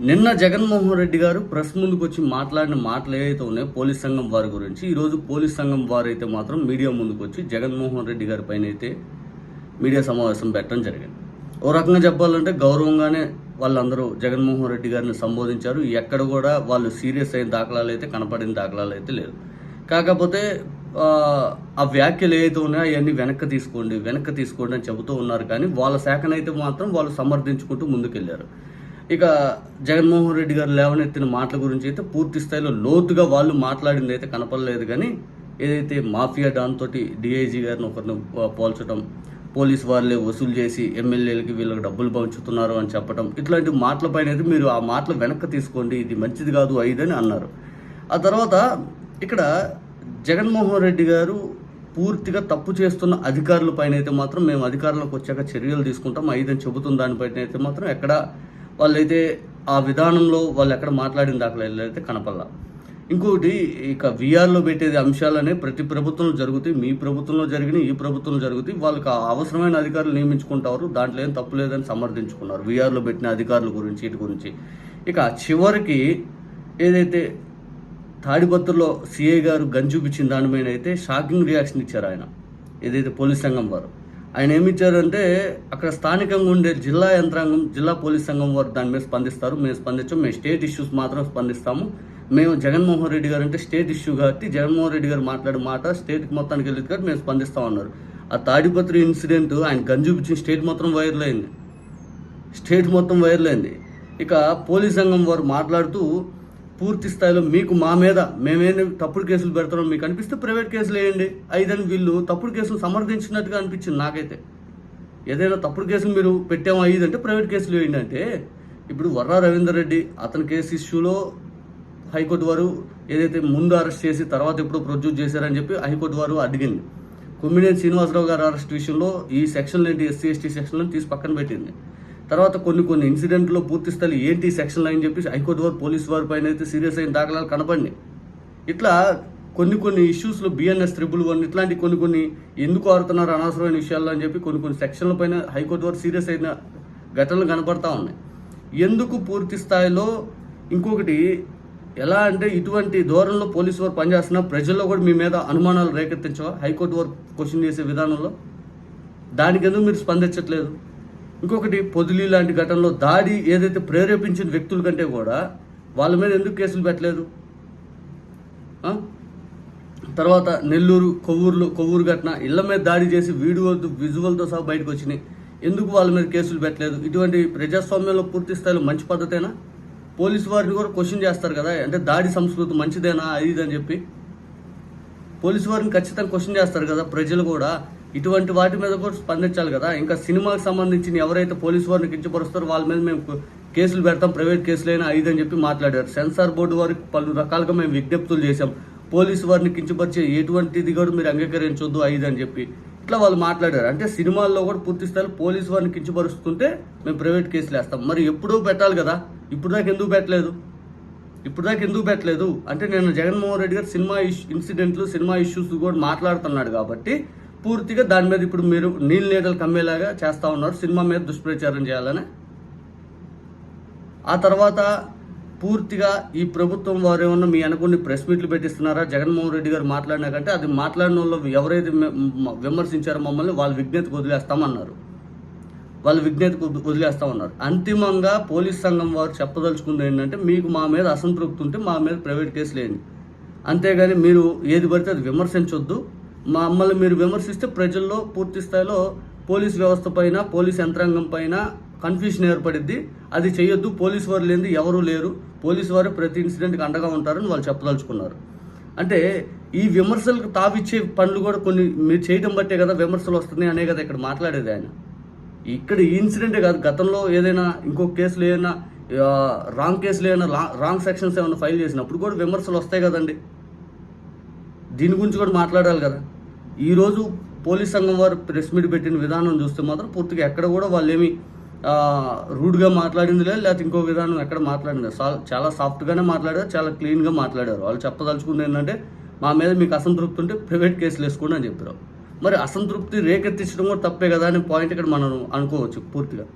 నిన్న జగన్మోహన్ రెడ్డి గారు ప్రెస్ ముందుకు వచ్చి మాట్లాడిన మాటలు ఏవైతే ఉన్నాయో పోలీస్ సంఘం వారి గురించి ఈరోజు పోలీస్ సంఘం వారు అయితే మాత్రం మీడియా ముందుకు వచ్చి జగన్మోహన్ రెడ్డి గారి పైన అయితే మీడియా సమావేశం పెట్టడం జరిగింది. ఓ రకంగా చెప్పాలంటే గౌరవంగానే వాళ్ళందరూ జగన్మోహన్ రెడ్డి గారిని సంబోధించారు. ఎక్కడ కూడా వాళ్ళు సీరియస్ అయిన దాఖలాలు అయితే కనపడిన దాఖలాలు అయితే లేదు కాకపోతే ఆ, వ్యాఖ్యలు ఏవైతే ఉన్నాయో అవన్నీ వెనక్కి తీసుకోండి వెనక్కి తీసుకోండి అని చెబుతూ ఉన్నారు. కానీ వాళ్ళ శాఖనైతే మాత్రం వాళ్ళు సమర్థించుకుంటూ ముందుకెళ్ళారు ఇక జగన్మోహన్ రెడ్డి గారు లేవనెత్తిన మాటల గురించి అయితే పూర్తి స్థాయిలో లోతుగా వాళ్ళు మాట్లాడింది అయితే కనపడలేదు కానీ ఏదైతే మాఫియా డాన్ తోటి డిఐజీ గారిని ఒకరిని పోల్చడం పోలీస్ వాళ్ళే వసూలు చేసి ఎమ్మెల్యేలకి వీళ్ళకి డబ్బులు పంచుతున్నారు అని చెప్పడం ఇట్లాంటి మాటలపైన అయితే మీరు ఆ మాటలు వెనక్కి తీసుకోండి ఇది మంచిది కాదు అయిదని అన్నారు. ఆ తర్వాత ఇక్కడ జగన్మోహన్ రెడ్డి గారు పూర్తిగా తప్పు చేస్తున్న అధికారుల పైన అయితే మాత్రం మేము అధికారంలోకి వచ్చాక చర్యలు తీసుకుంటాం ఐదని చెబుతున్న దానిపైన అయితే మాత్రం ఎక్కడ వాళ్ళైతే ఆ విధానంలో వాళ్ళు ఎక్కడ మాట్లాడిన దాకా అయితే కనపల్లా ఇంకోటి ఇక విఆర్లో పెట్టేది అంశాలనే ప్రతి ప్రభుత్వంలో జరుగుతాయి. మీ ప్రభుత్వంలో జరిగిన ఈ ప్రభుత్వంలో జరుగుతాయి. వాళ్ళకి అవసరమైన అధికారులు నియమించుకుంటారు. దాంట్లో ఏం తప్పు లేదని సమర్థించుకున్నారు. విఆర్లో పెట్టిన అధికారుల గురించి వీటి గురించి. ఇక చివరికి ఏదైతే తాడిపత్రలో సీఐ గారు గంజూపించిన దాని మీద అయితే షాకింగ్ రియాక్షన్ ఇచ్చారు ఆయన. ఏదైతే పోలీస్ సంఘం వారు. ఆయన ఏమిచ్చారంటే అక్కడ స్థానికంగా ఉండే జిల్లా యంత్రాంగం జిల్లా పోలీస్ సంఘం వారు దాని మీద స్పందిస్తారు. మేము స్పందించాం మేము స్టేట్ ఇష్యూస్ మాత్రం స్పందిస్తాము. మేము జగన్మోహన్ రెడ్డి గారు అంటే స్టేట్ ఇష్యూ కాబట్టి జగన్మోహన్ రెడ్డి గారు మాట్లాడే మాట స్టేట్కి మొత్తానికి వెళ్ళేది కాబట్టి మేము స్పందిస్తామన్నారు ఆ తాడిపత్రి ఇన్సిడెంట్ ఆయన గన్ స్టేట్ మొత్తం వైరల్ అయింది. స్టేట్ మొత్తం వైరల్ అయింది. ఇక పోలీస్ సంఘం వారు మాట్లాడుతూ పూర్తి స్థాయిలో మీకు మా మీద మేమేమి తప్పుడు కేసులు పెడతామో మీకు అనిపిస్తే ప్రైవేట్ కేసులు వేయండి. ఐదని వీళ్ళు తప్పుడు కేసులు సమర్థించినట్టుగా అనిపించింది నాకైతే. ఏదైనా తప్పుడు కేసులు మీరు పెట్టాము? అయ్యిందంటే ప్రైవేట్ కేసులు వేయండి అంటే. ఇప్పుడు వర్రా రవీందర్ రెడ్డి అతని కేసు ఇష్యూలో హైకోర్టు వారు ఏదైతే ముందు అరెస్ట్ చేసి తర్వాత ఎప్పుడు ప్రొడ్యూస్ చేశారని చెప్పి హైకోర్టు వారు అడిగింది. కొమ్మినేని శ్రీనివాసరావు గారు అరెస్ట్ విషయంలో ఈ సెక్షన్లు ఏంటి? ఎస్సీ ఎస్టీ సెక్షన్లను తీసి పక్కన పెట్టింది. తర్వాత కొన్ని కొన్ని ఇన్సిడెంట్లో పూర్తి స్థాయి ఏంటి సెక్షన్లు అని చెప్పి హైకోర్టు వారు పోలీసు వారి పైన అయితే సీరియస్ అయిన దాఖలాలు కనపడినాయి. ఇట్లా కొన్ని కొన్ని ఇష్యూస్లో బిఎన్ఎస్ ట్రిబుల్ వన్ ఇట్లాంటి కొన్ని కొన్ని ఎందుకు ఆడుతున్నారు అనవసరమైన విషయాల్లో అని చెప్పి కొన్ని కొన్ని సెక్షన్ల పైన హైకోర్టు వారు సీరియస్ అయిన ఘటనలు కనపడతా ఉన్నాయి. ఎందుకు పూర్తి స్థాయిలో? ఇంకొకటి ఎలా అంటే ఇటువంటి ధోరణిలో పోలీసు వారు పనిచేస్తున్నా ప్రజల్లో కూడా మీ మీద అనుమానాలు రేకెత్తించవా? హైకోర్టు వారు క్వశ్చన్ చేసే విధానంలో? దానికి ఎందుకు మీరు స్పందించట్లేదు? ఇంకొకటి పొదిలి లాంటి ఘటనలో దాడి ఏదైతే ప్రేరేపించిన వ్యక్తుల కంటే కూడా వాళ్ళ మీద ఎందుకు కేసులు పెట్టలేదు? తర్వాత నెల్లూరు కొవ్వూరులో కొవ్వూరు ఘటన ఇళ్ళ మీద దాడి చేసి వీడియో విజువల్తో సహా బయటకు వచ్చినాయి. ఎందుకు వాళ్ళ మీద కేసులు పెట్టలేదు? ఇటువంటి ప్రజాస్వామ్యంలో పూర్తి స్థాయిలో మంచి పద్ధతేనా? పోలీసు వారిని కూడా క్వశ్చన్ చేస్తారు కదా అంటే దాడి సంస్కృతి మంచిదేనా అది అని చెప్పి. పోలీసు వారిని ఖచ్చితంగా క్వశ్చన్ చేస్తారు కదా ప్రజలు కూడా. ఇటువంటి వాటి మీద కూడా స్పందించాలి కదా. ఇంకా సినిమాకి సంబంధించిన ఎవరైతే పోలీసు వారిని కించపరుస్తారో వాళ్ళ మీద మేము కేసులు పెడతాం ప్రైవేట్ కేసులైనా ఐదు అని చెప్పి మాట్లాడారు. సెన్సార్ బోర్డు వారికి పలు రకాలుగా మేము విజ్ఞప్తులు చేశాం. పోలీసు వారిని కించపరిచే ఎటువంటిది కూడా మీరు అంగీకరించొద్దు ఐదు అని చెప్పి ఇట్లా వాళ్ళు మాట్లాడారు. అంటే సినిమాల్లో కూడా పూర్తి స్థాయిలో పోలీసు వారిని కించపరుస్తుంటే మేము ప్రైవేట్ కేసులు వేస్తాం. మరి ఎప్పుడూ పెట్టాలి కదా. ఇప్పుడు దాకా ఎందుకు పెట్టలేదు? ఇప్పుడు దాకా ఎందుకు పెట్టలేదు? అంటే నేను జగన్మోహన్ రెడ్డి గారు సినిమా ఇష్యూ ఇన్సిడెంట్లు సినిమా ఇష్యూస్ కూడా మాట్లాడుతున్నాడు కాబట్టి పూర్తిగా దాని మీద ఇప్పుడు మీరు నీళ్ళ నీడలు కమ్మేలాగా చేస్తా ఉన్నారు. సినిమా మీద దుష్ప్రచారం చేయాలని. ఆ తర్వాత పూర్తిగా ఈ ప్రభుత్వం వారు ఏమన్నా మీ అనుకుని ప్రెస్ మీట్లు పెట్టిస్తున్నారా? జగన్మోహన్ రెడ్డి గారు మాట్లాడినాకంటే అది మాట్లాడిన వాళ్ళు ఎవరైతే విమర్శించారో మమ్మల్ని వాళ్ళ విజ్ఞతకు వదిలేస్తామన్నారు. వాళ్ళు విజ్ఞతకు వదిలి- వదిలేస్తామన్నారు. అంతిమంగా పోలీస్ సంఘం వారు చెప్పదలుచుకుంది ఏంటంటే మీకు మా మీద అసంతృప్తి ఉంటే మా మీద ప్రైవేట్ కేసులు వేయండి. అంతేగాని మీరు ఏది పడితే అది విమర్శించొద్దు. మమ్మల్ని మీరు విమర్శిస్తే ప్రజల్లో పూర్తి స్థాయిలో పోలీస్ వ్యవస్థ పైన పోలీస్ యంత్రాంగం పైన కన్ఫ్యూషన్ ఏర్పడిద్ది. అది చేయొద్దు పోలీసు వారు లేనిది ఎవరూ లేరు. పోలీసు వారు ప్రతి ఇన్సిడెంట్కి అండగా ఉంటారని వాళ్ళు చెప్పదలుచుకున్నారు. అంటే ఈ విమర్శలకు తావిచ్చే పనులు కూడా కొన్ని మీరు చేయడం బట్టే కదా విమర్శలు వస్తున్నాయి అనే కదా ఇక్కడ మాట్లాడేది ఆయన. ఇక్కడ ఈ ఇన్సిడెంటే కాదు. గతంలో ఏదైనా ఇంకో కేసులు ఏదైనా రాంగ్ కేసులు ఏమైనా రాంగ్ సెక్షన్స్ ఏమైనా ఫైల్ చేసినప్పుడు కూడా విమర్శలు వస్తాయి కదండి. దీని గురించి కూడా మాట్లాడాలి కదా. ఈరోజు పోలీస్ సంఘం వారు ప్రెస్ మీట్ పెట్టిన విధానం చూస్తే మాత్రం పూర్తిగా ఎక్కడ కూడా వాళ్ళు ఏమి రూడ్గా మాట్లాడింది లేదు లేకపోతే ఇంకో విధానం ఎక్కడ మాట్లాడింది చాలా సాఫ్ట్గానే మాట్లాడారు చాలా క్లీన్గా మాట్లాడారు. వాళ్ళు చెప్పదలుచుకుంది ఏంటంటే మా మీద మీకు అసంతృప్తి ఉంటే ప్రైవేట్ కేసులు వేసుకోండి అని చెప్పారు. మరి అసంతృప్తి రేకెత్తించడం కూడా తప్పే కదా అనే పాయింట్ ఇక్కడ మనం అనుకోవచ్చు పూర్తిగా.